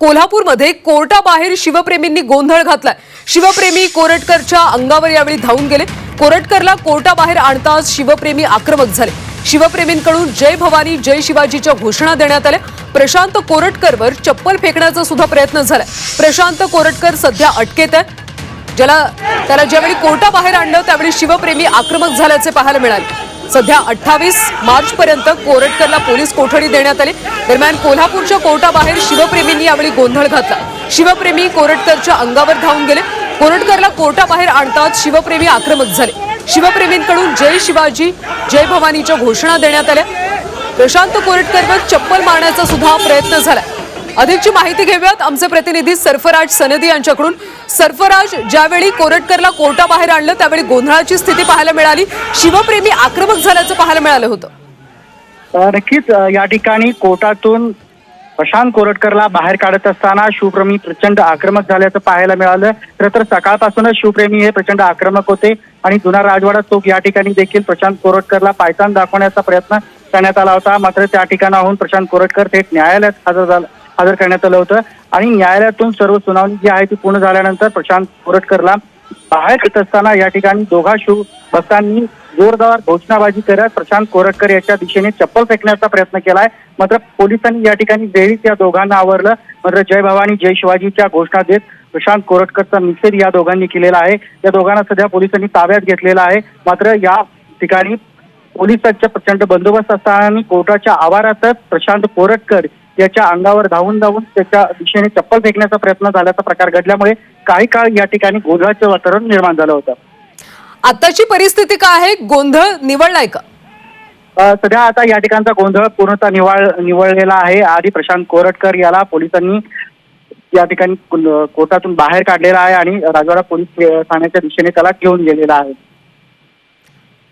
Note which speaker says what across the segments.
Speaker 1: कोल्हापूरमध्ये कोर्टाबाहेर शिवप्रेमींनी गोंधळ घातलाय. शिवप्रेमी कोरटकरच्या अंगावर यावेळी धावून गेले. कोरटकरला कोर्टाबाहेर आणताच शिवप्रेमी आक्रमक झाले. शिवप्रेमींकडून जय भवानी जय शिवाजीच्या घोषणा देण्यात आल्या. प्रशांत कोरटकरवर चप्पल फेकण्याचा सुद्धा प्रयत्न झालाय. प्रशांत कोरटकर सध्या अटकेत आहे ज्याला त्याला ज्यावेळी कोर्टाबाहेर आणलं त्यावेळी शिवप्रेमी आक्रमक झाल्याचे पाहायला मिळाले. सध्या अठ्ठावीस मार्चपर्यंत कोरटकरला पोलीस कोठडी देण्यात आली. दरम्यान कोल्हापूरच्या कोर्टाबाहेर शिवप्रेमींनी यावेळी गोंधळ घातला. शिवप्रेमी कोरटकरच्या अंगावर धावून गेले. कोरटकरला कोर्टाबाहेर आणताच शिवप्रेमी आक्रमक झाले. शिवप्रेमींकडून जय शिवाजी जय भवानीच्या घोषणा देण्यात आल्या. प्रशांत कोरटकरवर चप्पल मारण्याचा सुद्धा प्रयत्न झाला. अधिकची माहिती घेऊयात. आमचे प्रतिनिधी सरफराज सनदी यांच्याकडून. सरफराज ज्यावेळी कोरटकरला कोर्टाबाहेर आणलं त्यावेळी गोंधळाची स्थिती पाहायला मिळाली. शिवप्रेमी आक्रमक झाल्याचं पाहायला मिळालं होतं.
Speaker 2: नक्कीच या ठिकाणी कोर्टातून प्रशांत कोरटकरला बाहेर काढत असताना शिवप्रेमी प्रचंड आक्रमक झाल्याचं पाहायला मिळालं. खरं तर सकाळपासूनच शिवप्रेमी हे प्रचंड आक्रमक होते आणि जुना राजवाडा चौक या ठिकाणी देखील प्रशांत कोरटकरला पायतान दाखवण्याचा प्रयत्न करण्यात आला होता. मात्र त्या ठिकाणाहून प्रशांत कोरटकर थेट न्यायालयात हजर झाला. हजर करण्यात आलं होतं. आणि न्यायालयातून सर्व सुनावणी जी आहे ती पूर्ण झाल्यानंतर प्रशांत कोरटकरला बाहेर येत असताना या ठिकाणी दोघा शिव भक्तांनी जोरदार घोषणाबाजी करत प्रशांत कोरटकर याच्या दिशेने चप्पल फेकण्याचा प्रयत्न केलाय. मात्र पोलिसांनी या ठिकाणी वेळीच या दोघांना आवरलं. मात्र जय भवानी जय शिवाजीच्या घोषणा देत प्रशांत कोरटकरचा निषेध या दोघांनी केलेला आहे. या दोघांना सध्या पोलिसांनी ताब्यात घेतलेला आहे. मात्र या ठिकाणी पोलिसांचा प्रचंड बंदोबस्त असताना कोर्टाच्या आवारातच प्रशांत कोरटकर याच्या अंगावर धावून धावून त्याच्या दिशेने चप्पल फेकण्याचा प्रयत्न झाल्याचा प्रकार घडल्यामुळे काही काळ या ठिकाणी गोंधळाचं वातावरण निर्माण झालं होतं.
Speaker 1: आताची परिस्थिती काय आहे? गोंधळ निवळलाय का?
Speaker 2: सध्या आता या ठिकाणचा गोंधळ पूर्णतः निवळ निवळलेला आहे. आधी प्रशांत कोरटकर याला पोलिसांनी या ठिकाणी कोर्टातून बाहेर काढलेला आहे आणि राजवाडा पोलीस ठाण्याच्या दिशेने त्याला घेऊन गेलेला आहे.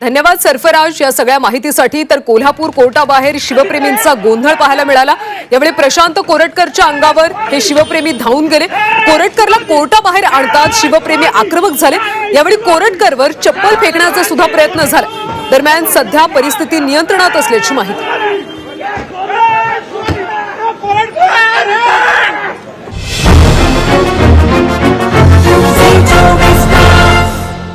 Speaker 1: धन्यवाद सरफराज या सगळ्या माहितीसाठी. तर कोल्हापूर कोर्टाबाहेर शिवप्रेमींचा गोंधळ पाहायला मिळाला. यावेळी प्रशांत कोरटकरच्या अंगावर हे शिवप्रेमी धावून गेले. कोरटकरला कोर्टाबाहेर आणताच शिवप्रेमी आक्रमक झाले. यावेळी कोरटकरवर चप्पल फेकण्याचा सुद्धा प्रयत्न झाला. दरम्यान सध्या परिस्थिती नियंत्रणात असल्याची माहिती.